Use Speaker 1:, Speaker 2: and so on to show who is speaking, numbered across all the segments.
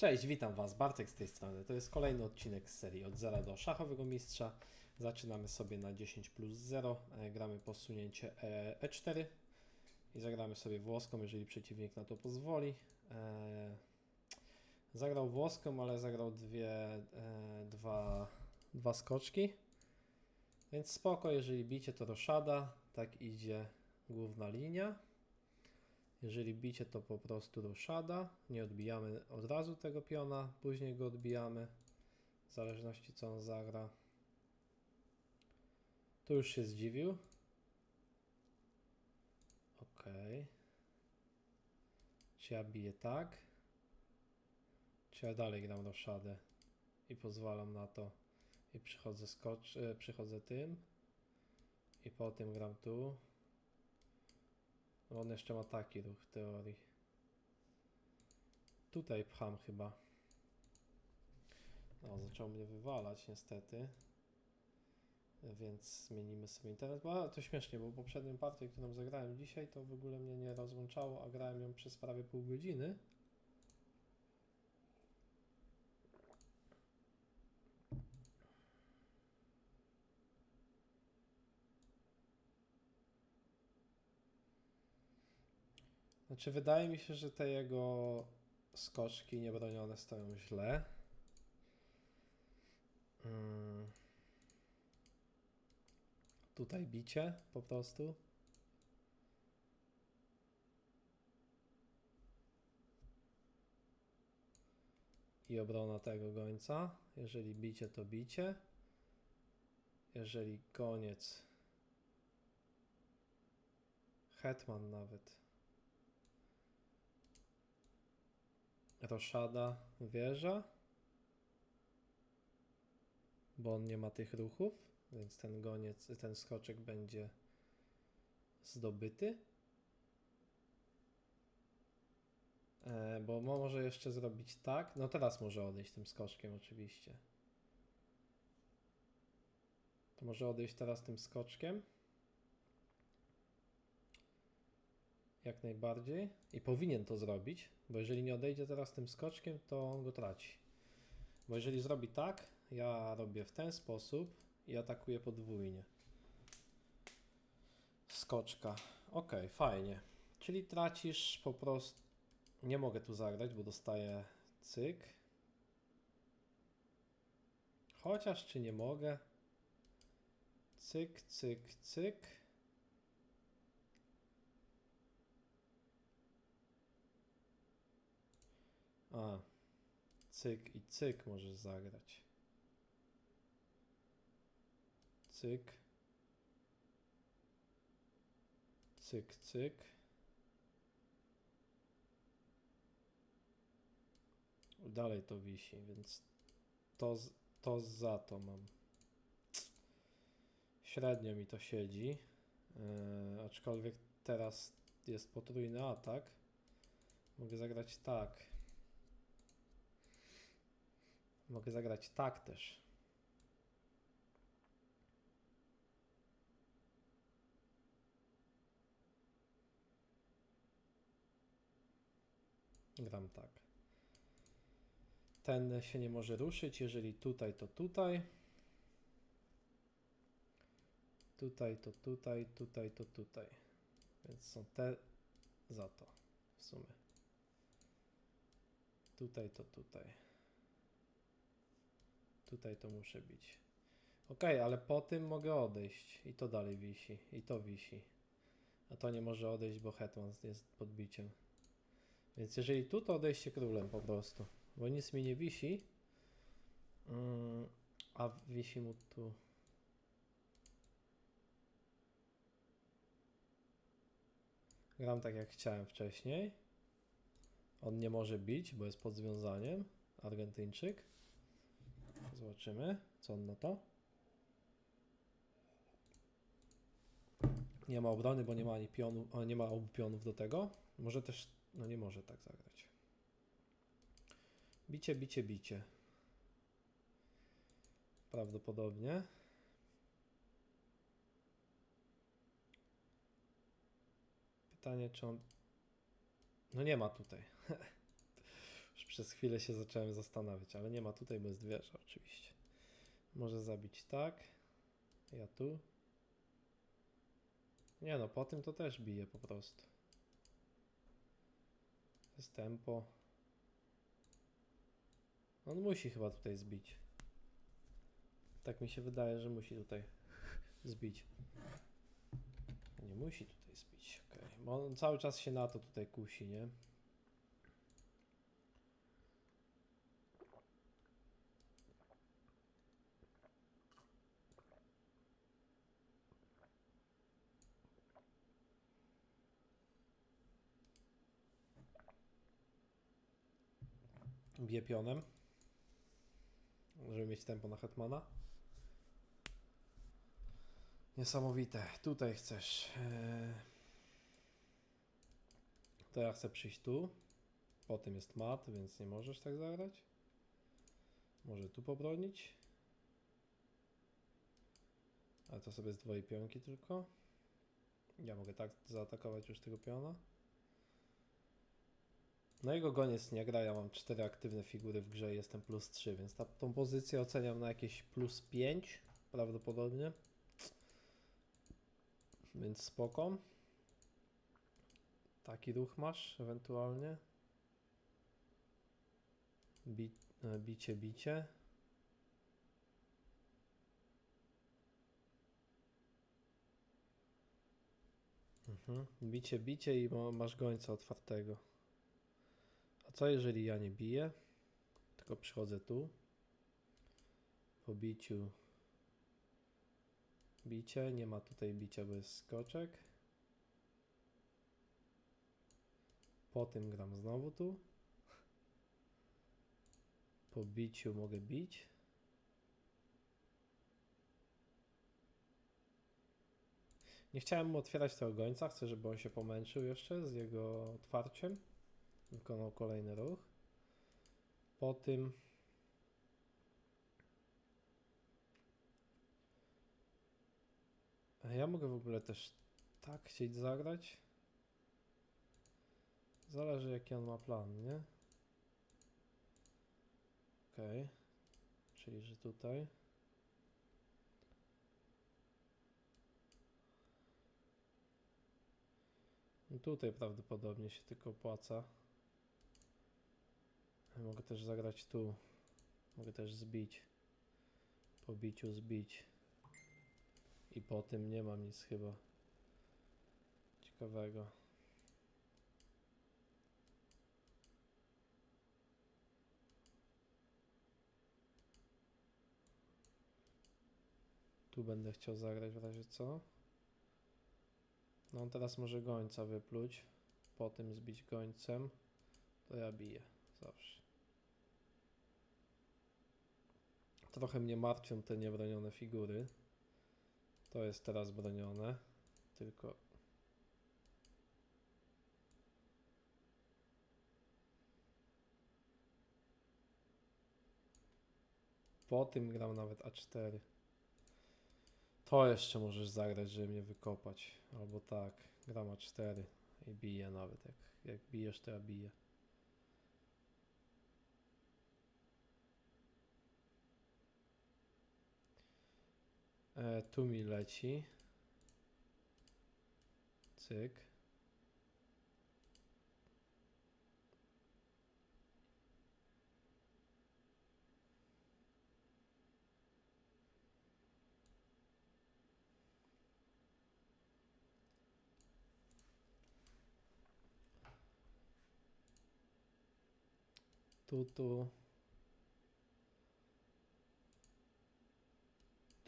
Speaker 1: Cześć, witam Was, Bartek z tej strony. To jest kolejny odcinek z serii od zera do szachowego mistrza. Zaczynamy sobie na 10 plus 0, e, gramy posunięcie e, E4 i zagramy sobie włoską, jeżeli przeciwnik na to pozwoli. E, Zagrał włoską, ale zagrał dwie, e, dwa, dwa skoczki. Więc spoko, jeżeli bicie to roszada, tak idzie główna linia. Jeżeli bicie to po prostu roszada, nie odbijamy od razu tego piona, później go odbijamy, w zależności co on zagra. Tu już się zdziwił. Ok. Czy ja biję tak? Czy ja dalej gram roszadę i pozwalam na to i przychodzę skocz, e, przychodzę tym i potem gram tu. On jeszcze ma taki ruch w teorii. Tutaj pcham chyba. No, zaczął mnie wywalać niestety. Więc zmienimy sobie internet. Bo to śmiesznie, bo poprzednią partię, którą zagrałem dzisiaj, to w ogóle mnie nie rozłączało, a grałem ją przez prawie pół godziny. Znaczy, wydaje mi się, że te jego skoczki niebronione stoją źle. Mm. Tutaj bicie po prostu. I obrona tego gońca. Jeżeli bicie, to bicie. Jeżeli koniec. Hetman nawet. Roszada wieża. Bo on nie ma tych ruchów, więc ten goniec, ten skoczek będzie zdobyty. E, bo mo- może jeszcze zrobić tak. No teraz może odejść tym skoczkiem oczywiście. To może odejść teraz tym skoczkiem. Jak najbardziej. I powinien to zrobić, bo jeżeli nie odejdzie teraz tym skoczkiem, to on go traci. Bo jeżeli zrobi tak, ja robię w ten sposób i atakuję podwójnie. Skoczka. Ok, fajnie. Czyli tracisz po prostu. Nie mogę tu zagrać, bo dostaję cyk. Chociaż czy nie mogę? Cyk, cyk, cyk. A, cyk i cyk możesz zagrać. Cyk. Cyk, cyk. Dalej to wisi, więc to, to za to mam. Średnio mi to siedzi. Yy, aczkolwiek teraz jest potrójny atak. Mogę zagrać tak. Mogę zagrać tak też. Gram tak. Ten się nie może ruszyć, jeżeli tutaj, to tutaj. Tutaj, to tutaj, tutaj, to tutaj. Więc są te za to w sumie. Tutaj, to tutaj. Tutaj to muszę bić. Ok, ale po tym mogę odejść. I to dalej wisi. I to wisi. A to nie może odejść, bo hetman jest podbiciem. Więc jeżeli tu, to odejście królem po prostu. Bo nic mi nie wisi. Mm, a wisi mu tu. Gram tak jak chciałem wcześniej. On nie może bić, bo jest pod związaniem. Argentyńczyk. Zobaczymy, co on na to. Nie ma obrony, bo nie ma ani pionu, nie ma obu pionów do tego. Może też, no nie może tak zagrać. Bicie, bicie, bicie. Prawdopodobnie. Pytanie, czy on. No nie ma tutaj. Przez chwilę się zacząłem zastanawiać, ale nie ma tutaj, jest wieża oczywiście. Może zabić tak. Ja tu. Nie no, po tym to też bije po prostu. To jest tempo. On musi chyba tutaj zbić. Tak mi się wydaje, że musi tutaj zbić. Nie musi tutaj zbić, okej. Bo on cały czas się na to tutaj kusi, nie? Bije pionem. Żeby mieć tempo na Hetmana. Niesamowite. Tutaj chcesz. Eee... To ja chcę przyjść tu. Potem jest mat, więc nie możesz tak zagrać. Może tu pobronić. Ale to sobie zdwoi pionki tylko. Ja mogę tak zaatakować już tego piona. No jego goniec nie gra, ja mam 4 aktywne figury w grze i jestem plus 3, więc ta, tą pozycję oceniam na jakieś plus 5 prawdopodobnie. Więc spoko. Taki ruch masz ewentualnie. Bi e, bicie, bicie. Mhm. Bicie, bicie i ma, masz gońca otwartego. Co jeżeli ja nie biję? Tylko przychodzę tu. Po biciu. Bicie, nie ma tutaj bicia, bo jest skoczek. Po tym gram znowu tu. Po biciu mogę bić. Nie chciałem mu otwierać tego gońca, chcę, żeby on się pomęczył jeszcze z jego otwarciem. Wykonał kolejny ruch. Po tym ja mogę w ogóle też tak chcieć zagrać. Zależy jaki on ma plan, nie? Okej. Czyli, że tutaj. Tutaj prawdopodobnie się tylko opłaca. Mogę też zagrać tu. Mogę też zbić. Po biciu zbić. I po tym nie mam nic chyba ciekawego. Tu będę chciał zagrać w razie co. No teraz może gońca wypluć. Po tym zbić gońcem. To ja biję zawsze. Trochę mnie martwią te niebronione figury. To jest teraz bronione. Tylko. Po tym gram nawet A4. To jeszcze możesz zagrać, żeby mnie wykopać. Albo tak, gram A4 i biję nawet. Jak, jak bijesz, to ja biję. E, tu mi leci. Cyk. Tu, tu.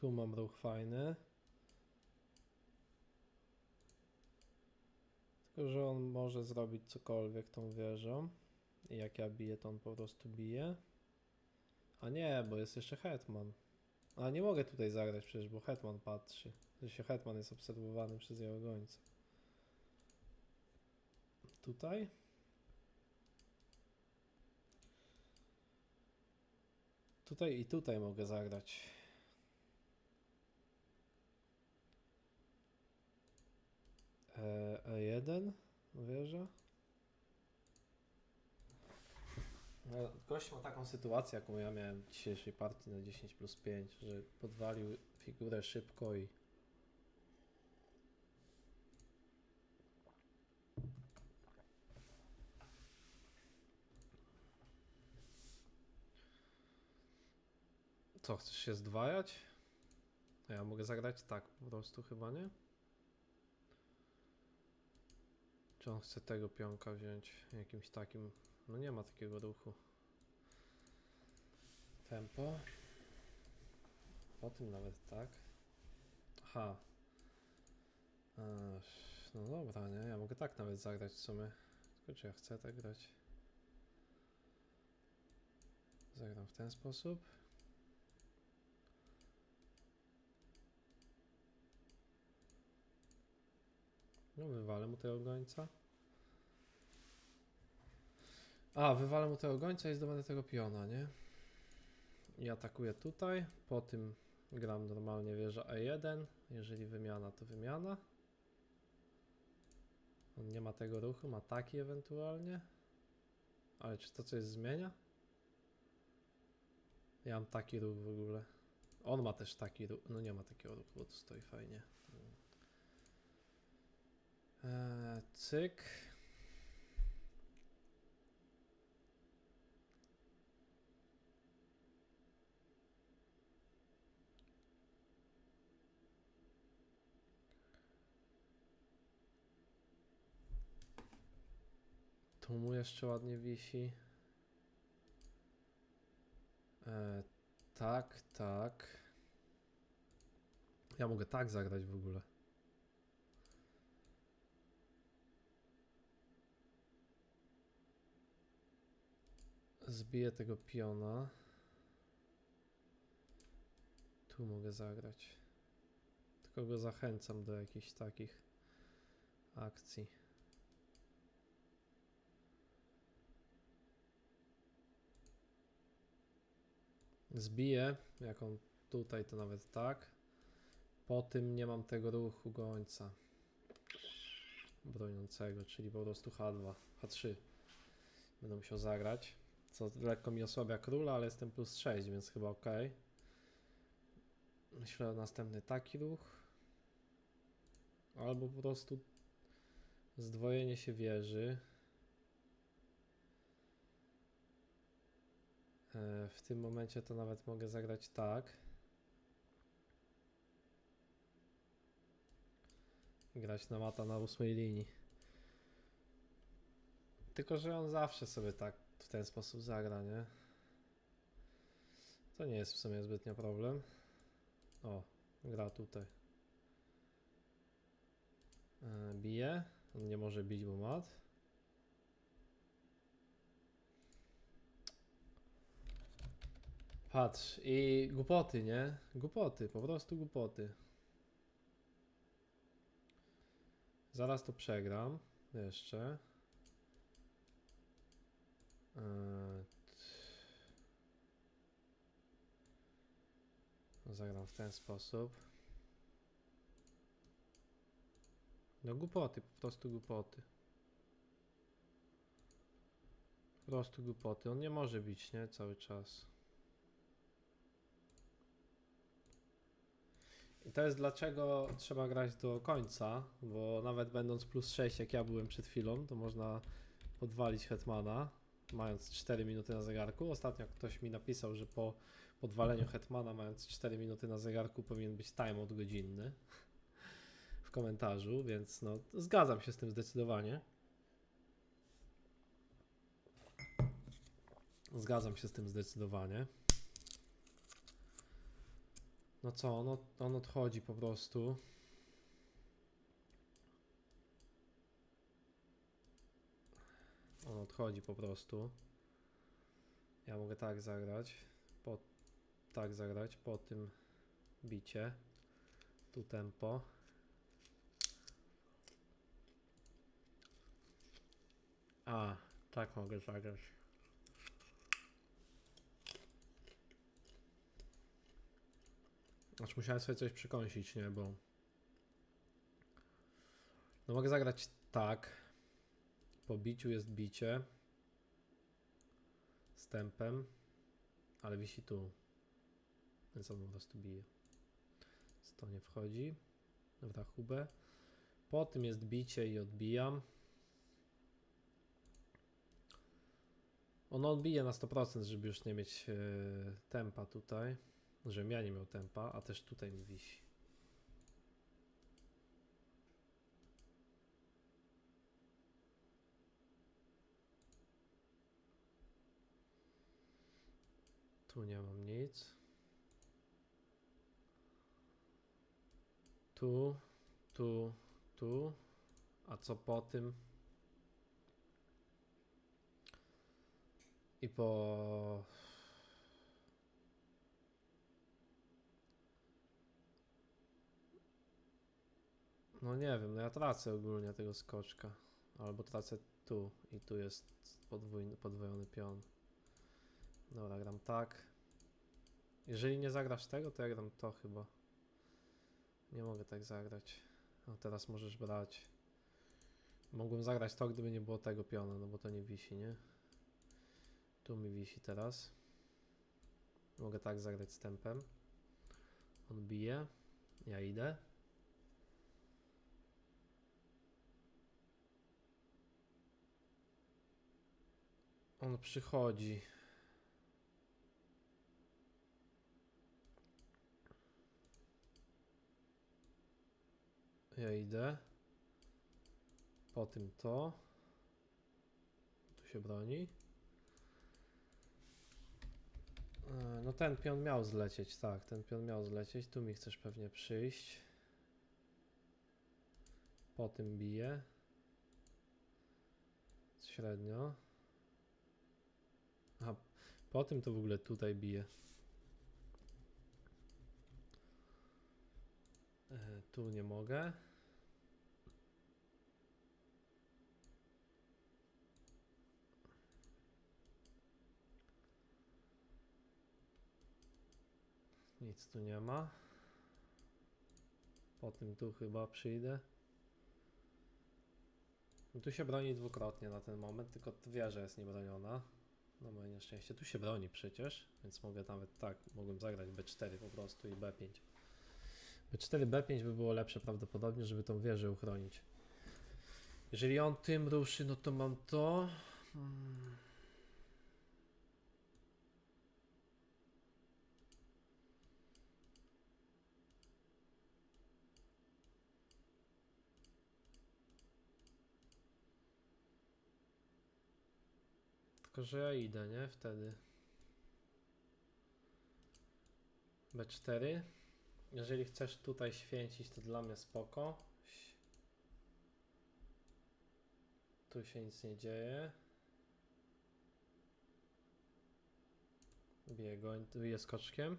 Speaker 1: Tu mam ruch fajny. Tylko, że on może zrobić cokolwiek tą wieżą. I jak ja biję, to on po prostu bije. A nie, bo jest jeszcze hetman. A nie mogę tutaj zagrać przecież, bo hetman patrzy. Że hetman jest obserwowany przez jego gońca. Tutaj? Tutaj i tutaj mogę zagrać. E1 wieża. No, Gość ma taką sytuację, jaką ja miałem w dzisiejszej partii na 10 plus 5, że podwalił figurę szybko i Co, chcesz się zdwajać? Ja mogę zagrać tak po prostu chyba, nie? Czy on chce tego pionka wziąć jakimś takim... No nie ma takiego ruchu. Tempo. Po tym nawet tak. Aha. Ech, no dobra, nie? Ja mogę tak nawet zagrać w sumie. Tylko czy ja chcę tak grać? Zagram w ten sposób. No wywalę mu tego gońca. A, wywalę mu tego gońca i zdobędę tego piona, nie? I atakuję tutaj. Po tym gram normalnie wieża E1. Jeżeli wymiana, to wymiana. On nie ma tego ruchu, ma taki ewentualnie. Ale czy to coś zmienia? Ja mam taki ruch w ogóle. On ma też taki ruch. No nie ma takiego ruchu, bo tu stoi fajnie. Eee, cyk. Tu mu jeszcze ładnie wisi. Eee, tak, tak. Ja mogę tak zagrać w ogóle. Zbiję tego piona. Tu mogę zagrać. Tylko go zachęcam do jakichś takich akcji. Zbiję, jak on tutaj to nawet tak. Po tym nie mam tego ruchu gońca broniącego, czyli po prostu H2, H3 będę musiał zagrać. Co lekko mi osłabia króla, ale jestem plus 6, więc chyba ok. Myślę następny taki ruch. Albo po prostu zdwojenie się wieży. E, W tym momencie to nawet mogę zagrać tak. Grać na mata na ósmej linii. Tylko, że on zawsze sobie tak ten sposób zagra, nie? To nie jest w sumie zbytnio problem. O, gra tutaj. E, bije. On nie może bić, bo mat. Patrz, i głupoty, nie? Głupoty, po prostu głupoty. Zaraz to przegram. Jeszcze. Eee, t- Zagram w ten sposób. No głupoty, po prostu głupoty. Po prostu głupoty. On nie może bić, nie? Cały czas. I to jest dlaczego trzeba grać do końca, bo nawet będąc plus 6, jak ja byłem przed chwilą, to można podwalić Hetmana, mając 4 minuty na zegarku. Ostatnio ktoś mi napisał, że po podwaleniu Hetmana, mając 4 minuty na zegarku, powinien być timeout godzinny w komentarzu, więc no, zgadzam się z tym zdecydowanie. Zgadzam się z tym zdecydowanie. No co, on, od, on odchodzi po prostu. On odchodzi po prostu. Ja mogę tak zagrać. Po, tak zagrać po tym bicie. Tu tempo. A, tak mogę zagrać. Znaczy musiałem sobie coś przekąsić, nie, bo... No mogę zagrać tak. Po biciu jest bicie. Z tempem, ale wisi tu. Więc on po prostu bije. Więc to nie wchodzi w rachubę. Po tym jest bicie i odbijam. On odbije na 100%, żeby już nie mieć e, tempa tutaj. Żebym ja nie miał tempa, a też tutaj mi wisi. Tu nie mam nic. Tu, tu, tu. A co po tym? I po. No nie wiem, no ja tracę ogólnie tego skoczka. Albo tracę tu i tu jest podwójny, podwojony pion. Dobra, gram tak. Jeżeli nie zagrasz tego, to ja gram to chyba. Nie mogę tak zagrać. No teraz możesz brać. Mogłem zagrać to, gdyby nie było tego piona, no bo to nie wisi, nie? Tu mi wisi teraz. Mogę tak zagrać z tempem. On bije. Ja idę. On przychodzi. Ja idę. Po tym to. Tu się broni. E, No ten pion miał zlecieć, tak, ten pion miał zlecieć. Tu mi chcesz pewnie przyjść. Po tym bije. Średnio. Aha, po tym to w ogóle tutaj bije. E, Tu nie mogę. Nic tu nie ma. Po tym tu chyba przyjdę. No Tu się broni dwukrotnie na ten moment, tylko wieża jest niebroniona. Na moje nieszczęście. Tu się broni przecież, więc mogę nawet tak, mogłem zagrać B4 po prostu i B5. B4, B5 by było lepsze prawdopodobnie, żeby tą wieżę uchronić. Jeżeli on tym ruszy, no to mam to. Hmm. Że ja idę, nie? Wtedy. B4. Jeżeli chcesz tutaj święcić, to dla mnie spoko. Tu się nic nie dzieje. Biję go, biję skoczkiem.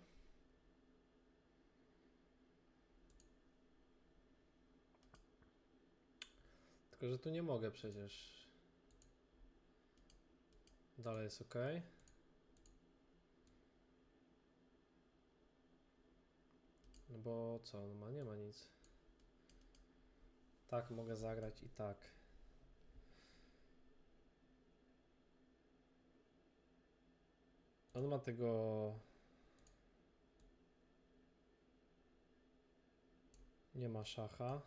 Speaker 1: Tylko, że tu nie mogę przecież. Dalej jest ok. No bo co, no ma, nie ma nic. Tak, mogę zagrać i tak. On ma tego... Nie ma szacha.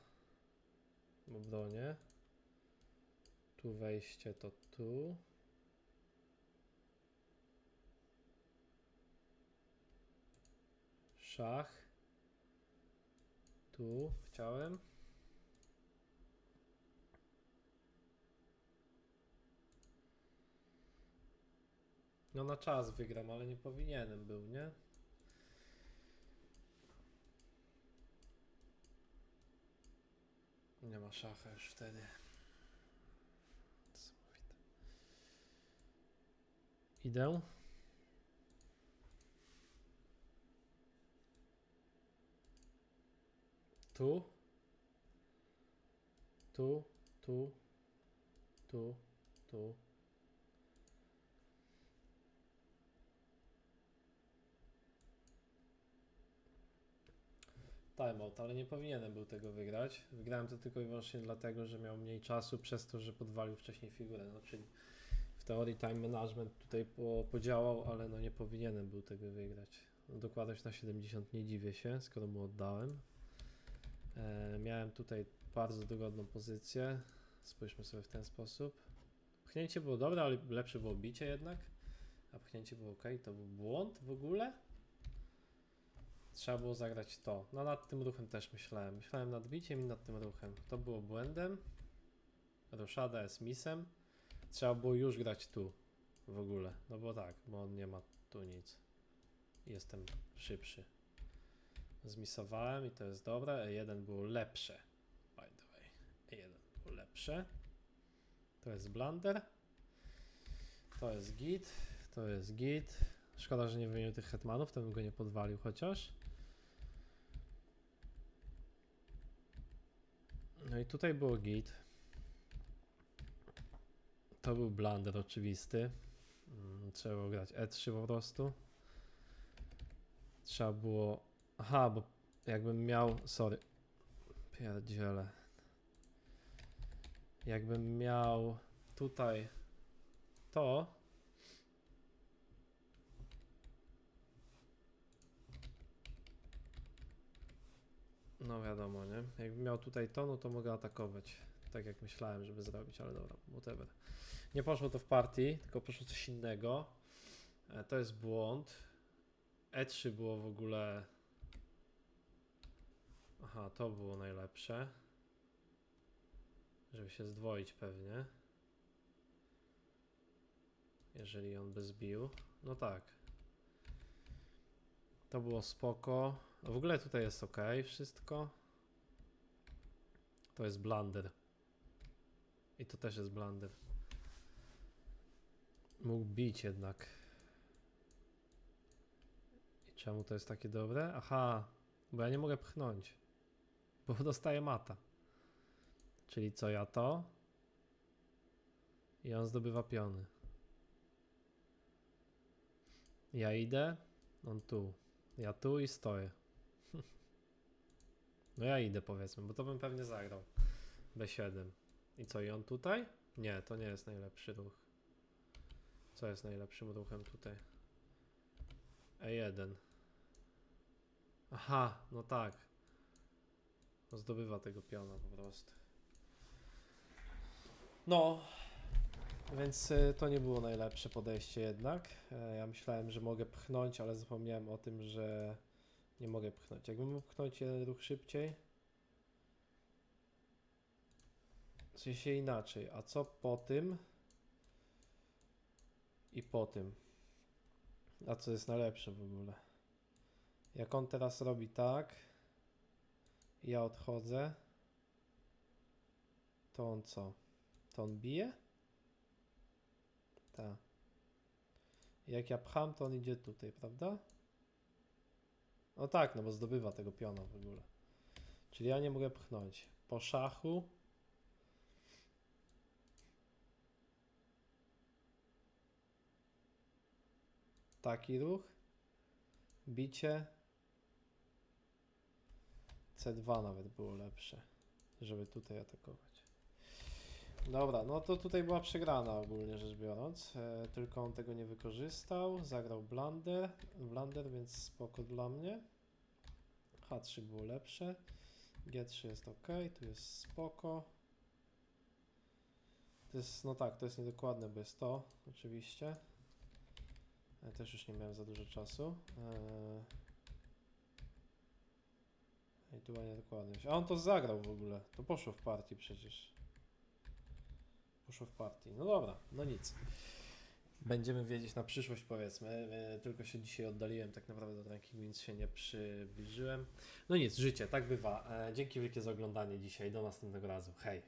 Speaker 1: W obronie. Tu wejście to tu. Szach. Tu chciałem. No na czas wygram, ale nie powinienem był, nie? Nie ma szacha już wtedy. Idę. Tu. Tu, tu, tu, tu. Timeout, ale nie powinienem był tego wygrać. Wygrałem to tylko i wyłącznie dlatego, że miał mniej czasu przez to, że podwalił wcześniej figurę. No, czyli w teorii time management tutaj po, podziałał, ale no nie powinienem był tego wygrać. No, dokładność na 70 nie dziwię się, skoro mu oddałem. E, miałem tutaj bardzo dogodną pozycję. Spójrzmy sobie w ten sposób. Pchnięcie było dobre, ale lepsze było bicie jednak. A pchnięcie było ok. To był błąd w ogóle. Trzeba było zagrać to. No nad tym ruchem też myślałem. Myślałem nad biciem i nad tym ruchem. To było błędem. Roszada jest misem. Trzeba było już grać tu. W ogóle. No bo tak, bo on nie ma tu nic. Jestem szybszy. Zmisowałem i to jest dobre. E1 było lepsze. By the way. E1 było lepsze. To jest blunder. To jest git. To jest git. Szkoda, że nie wymienił tych hetmanów, to bym go nie podwalił chociaż. No i tutaj było git. To był blunder oczywisty. Mm, Trzeba było grać E3 po prostu. Trzeba było... Aha, bo jakbym miał... Sorry. Pierdziele. Jakbym miał tutaj to... No wiadomo, nie? Jakbym miał tutaj to, no to mogę atakować. Tak jak myślałem, żeby zrobić, ale dobra, whatever. Nie poszło to w partii, tylko poszło coś innego. E, To jest błąd. E3 było w ogóle. Aha, to było najlepsze. Żeby się zdwoić pewnie. Jeżeli on by zbił. No tak. To było spoko. W ogóle tutaj jest ok, wszystko. To jest blunder. I to też jest blunder. Mógł bić jednak. I czemu to jest takie dobre? Aha, bo ja nie mogę pchnąć. Bo dostaję mata. Czyli co ja to? I on zdobywa piony. Ja idę, on tu. Ja tu i stoję. No ja idę powiedzmy, bo to bym pewnie zagrał. B7. I co, i on tutaj? Nie, to nie jest najlepszy ruch. Co jest najlepszym ruchem tutaj? E1. Aha, no tak. Zdobywa tego piona po prostu. No, więc y, to nie było najlepsze podejście jednak. E, Ja myślałem, że mogę pchnąć, ale zapomniałem o tym, że nie mogę pchnąć. Jakbym mógł pchnąć jeden ruch szybciej. W sensie inaczej. A co po tym? I po tym. A co jest najlepsze w ogóle? Jak on teraz robi tak, ja odchodzę, to on co? To on bije? Tak. Jak ja pcham, to on idzie tutaj, prawda? No tak, no bo zdobywa tego piona w ogóle. Czyli ja nie mogę pchnąć. Po szachu. Taki ruch. Bicie. C2 nawet było lepsze, żeby tutaj atakować. Dobra, no to tutaj była przegrana ogólnie rzecz biorąc. E, tylko on tego nie wykorzystał. Zagrał blunder, blunder, więc spoko dla mnie. H3 było lepsze. G3 jest ok, tu jest spoko. To jest, no tak, to jest niedokładne, bo jest to, oczywiście. Ja też już nie miałem za dużo czasu. Eee... I tu była niedokładność. A on to zagrał w ogóle. To poszło w partii przecież. Poszło w partii. No dobra, no nic. Będziemy wiedzieć na przyszłość, powiedzmy. E, Tylko się dzisiaj oddaliłem, tak naprawdę do rankingu nic się nie przybliżyłem. No nic, życie, tak bywa. E, Dzięki wielkie za oglądanie dzisiaj. Do następnego razu. Hej.